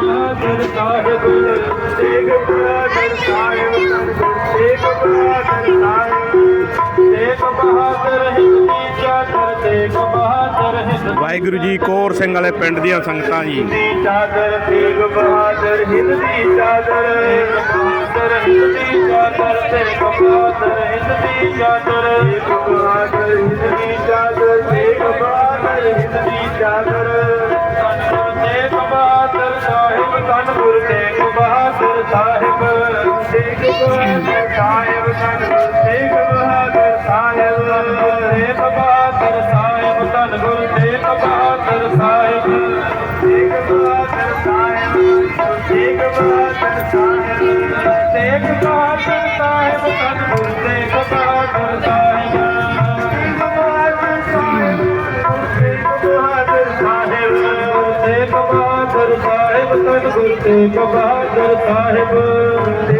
ਬਹਾਦਰ ਸਾਹਿਬ ਤੇਗ ਬਹਾਦਰ ਸਾਹਿਬ ਤੇਗ ਬਹਾਦਰ ਸਾਹਿਬ ਤੇਗ ਬਹਾਦਰ ਹਿੰਦ ਦੀ ਚਾਦਰ ਤੇਗ ਬਹਾਦਰ ਹਿੰਦ ਵਾਹਿਗੁਰੂ ਜੀ ਕੋਰ ਸਿੰਘ ਵਾਲੇ ਪਿੰਡ ਦੀਆਂ ਸੰਗਤਾਂ ਜੀ। ਚਾਦਰ ਤੇਗ ਬਹਾਦਰ ਹਿੰਦ ਚਾਦਰ ਬਹਾਦਰ ਹਿੰਦ ਚਾਦਰ ਤੇਗ ਬਹਾਦਰ ਹਿੰਦ ਚਾਦਰ ਬਹਾਦਰ ਹਿੰਦ ਚਾਦਰ ਤੇਗ ਬਹਾਦਰ ਹਿੰਦ ਚਾਦਰ। ਸਾਹਿਬ ਧੰਨ ਗੁਰ ਤੇਗ ਬਹਾਦਰ ਸਾਹਿਬ ਤੇਗ ਬਹਾਦਰ ਸਾਹਿਬ ਧੰਨ ਗੁਰ ਤੇਗ ਬਹਾਦਰ ਸਾਹਿਬ ਤੇਗ ਬਹਾਦਰ ਸਾਹਿਬ ਤੇਗ ਬਹਾਦਰ ਸਾਹਿਬ ਤੇਗ ਬਹਾਦਰ ਸਾਹਿਬ ਧੰਨ ਗੁਰ ਤੇਗ ਬਹਾਦਰ ਸਾਹਿਬ ਸਾਹਿਬ ਤੇਗ ਬਹਾਦਰ ਸਾਹਿਬ ਤੇਗ ਬਹਾਦਰ ਸਾਹਿਬ ਧੰਨ ਗੁਰ ਤੇਗ ਬਹਾਦਰ ਸਾਹਿਬ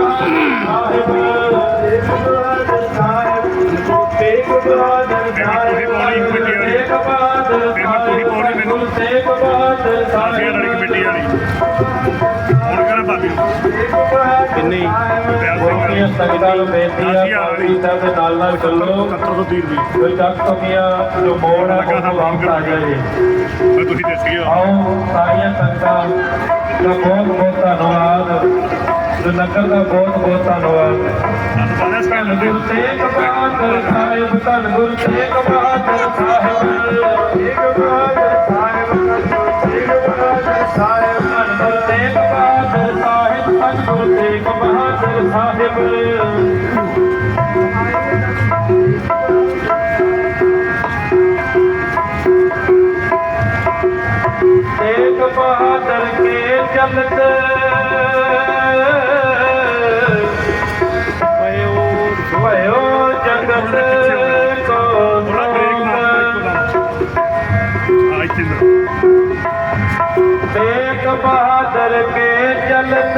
ਸੰਗਤਾਂ ਨੂੰ ਬੇਨਤੀ ਹੈ ਪਾਪੀ ਸਾਹਿਬ ਦੇ ਨਾਲ ਨਾਲ ਚੱਲੋ। 70 ਤੋਂ 30 ਰੁਪਏ ਕੋਈ ਚੱਕ ਤੋਗੀਆਂ ਜੋ ਮੋੜ ਹੈ ਉਹ ਵਾਪਸ ਆ ਜਾਏ ਮੈਂ ਤੁਸੀਂ ਦੱਸੀ ਹੋ। ਆਓ ਸਾਰੀਆਂ ਸੰਗਤਾਂ ਦਾ ਬਹੁਤ ਬਹੁਤ ਧੰਨਵਾਦ। ਜੋ ਨਗਰ ਦਾ ਬਹੁਤ ਬਹੁਤ ਧੰਨਵਾਦ। ਧੰਨ ਗੁਰੂ ਤੇਗ ਬਹਾਦਰ ਸਾਹਿਬ ਧੰਨ ਗੁਰੂ ਤੇਗ ਬਹਾਦਰ ਸਾਹਿਬ। ਤੇਗ ਬਹਾਦਰ ਬਹਾਦਰ ਸਾਹਿਬ ਤੇਗ ਬਹਾਦਰ ਕੇ ਚਲਤ ਭਇਓ ਭਇਓ ਜਗਤ ਕੋ ਥੋੜਾ ਬ੍ਰੇਕ ਮਾਰ ਸੋਮ ਬਹਾਦਰ ਕੇ ਚਲਤ।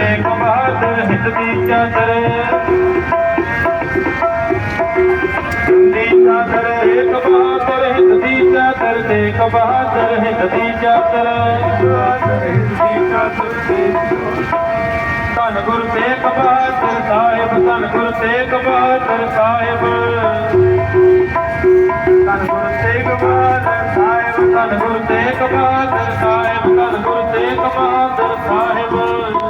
ਚਾਦਰ ਤੇਗ ਬਹਾਦਰ ਹਿੰਦ ਦੀ ਚਾਦਰ ਹਿੰਦੀ ਚਾਦਰ ਤੇਗ ਬਹਾਦਰ ਹਿੰਦ ਦੀ ਚਾਦਰ ਤੇਗ ਬਹਾਦਰ ਹਿੰਦ ਦੀ ਚਾਦਰ ਬਹਾਦਰ ਹਿੰਦ ਦੀ ਚਾਦਰ ਧੰਨ ਗੁਰੂ ਤੇਗ ਬਹਾਦਰ ਸਾਹਿਬ ਧੰਨ ਗੁਰੂ ਤੇਗ ਬਹਾਦਰ ਸਾਹਿਬ ਧੰਨ ਗੁਰੂ ਤੇਗ ਬਹਾਦਰ ਸਾਹਿਬ ਧੰਨ ਗੁਰੂ ਤੇਗ ਬਹਾਦਰ ਸਾਹਿਬ ਧੰਨ ਗੁਰੂ ਤੇਗ ਬਹਾਦਰ ਸਾਹਿਬ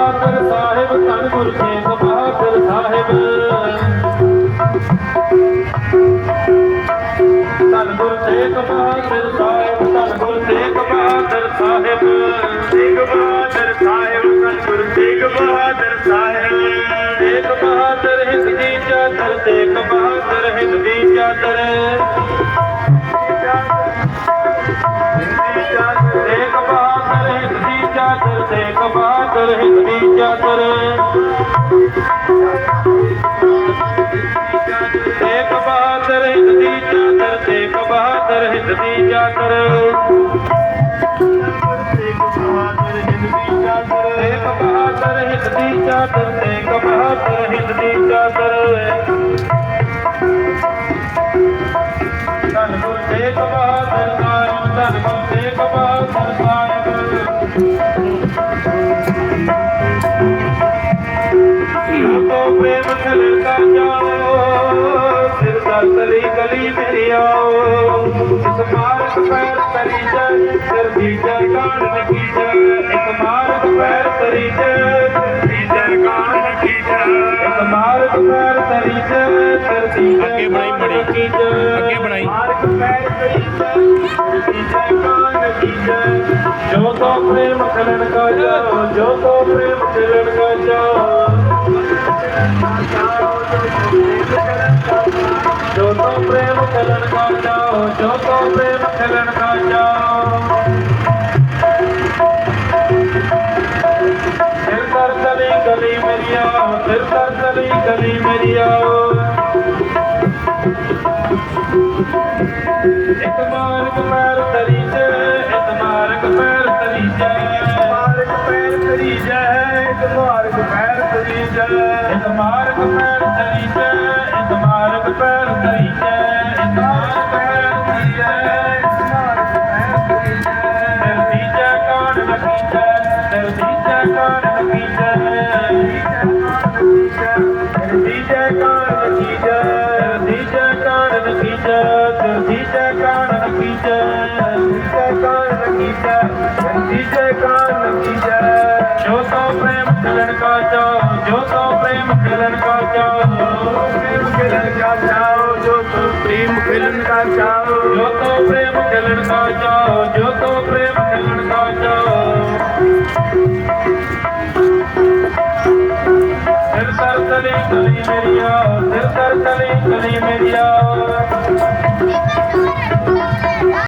ਧੰਨ ਗੁਰੂ ਤੇਗ ਬਹਾਦਰ ਸਾਹਿਬ ਧੰਨ ਗੁਰੂ ਤੇਗ ਬਹਾਦਰ ਸਾਹਿਬ। ਤੇਗ ਬਹਾਦਰ ਸਾਹਿਬ ਧੰਨ ਗੁਰੂ ਤੇਗ ਬਹਾਦਰ ਸਾਹਿਬ। ਤੇਗ ਬਹਾਦਰ ਹਿੰਦ ਦੀ ਚਾਦਰ, ਤੇਗ ਬਹਾਦਰ ਹਿੰਦ ਦੀ ਚਾਦਰ। ਬਹਾਦਰ ਚਾਦਰ। ਤੇਗ ਬਹਾਦਰ ਹਿੰਦ ਚਾਦਰ ਤੇਗ ਬਹਾਦਰ ਹਿੰਦ ਚਾਦਰ। ਧੰਨ ਗੁਰੂ ਤੇਗ ਬਹਾਦਰ ਪੈਰ ਤਰੀ ਜੈ ਸਿਰ ਦੀ ਜੈ ਕਾਣ ਨਕੀ ਜੈ। ਇਸ ਮਾਰਗ ਪੈਰ ਤਰੀ ਜੈ ਸਿਰ ਦੀ ਜੈ ਕਾਣ ਨਕੀ ਜੈ। ਇਸ ਮਾਰਗ ਪੈਰ ਤਰੀ ਜੈ ਸਿਰ ਦੀ ਜੈ ਅੱਗੇ ਬਣਾਈ ਬੜੀ। ਨਕੀ ਜੈ। ਅੱਗੇ ਬਣਾਈ। ਮਾਰਗ ਪੈਰ ਤਰੀ ਜੈ ਦੀ ਜੈ ਕਾਣ ਨਕੀ ਜੈ। ਜੋ ਤੋ ਪ੍ਰੇਮ ਖਲਨ ਕਾ ਜਾਓ ਜੋ ਤੋ ਪ੍ਰੇਮ ਖਲਨ ਕਾ ਜਾਓ। ਜੋ ਤੋ ਪ੍ਰੇਮ ਖਲਨ ਕਾ ਜੋ ਤੋ ਪ੍ਰੇਮ ਖਲਨ ਕਾ ਜਾਓ ਦਿਲ ਕਰ ਚਲੀ ਗਲੀ ਮੇਰੀਆ ਦਿਲ ਕਰ ਚਲੀ ਗਲੀ ਮੇਰੀਆ ਇੱਕ ਮਾਰਗ ਪੈਰ ਕਲੀ ਮੇਰੀਆ ਸਿਰ ਤਰ ਕਲੀ ਕਲੀ ਮੇਰੀਆ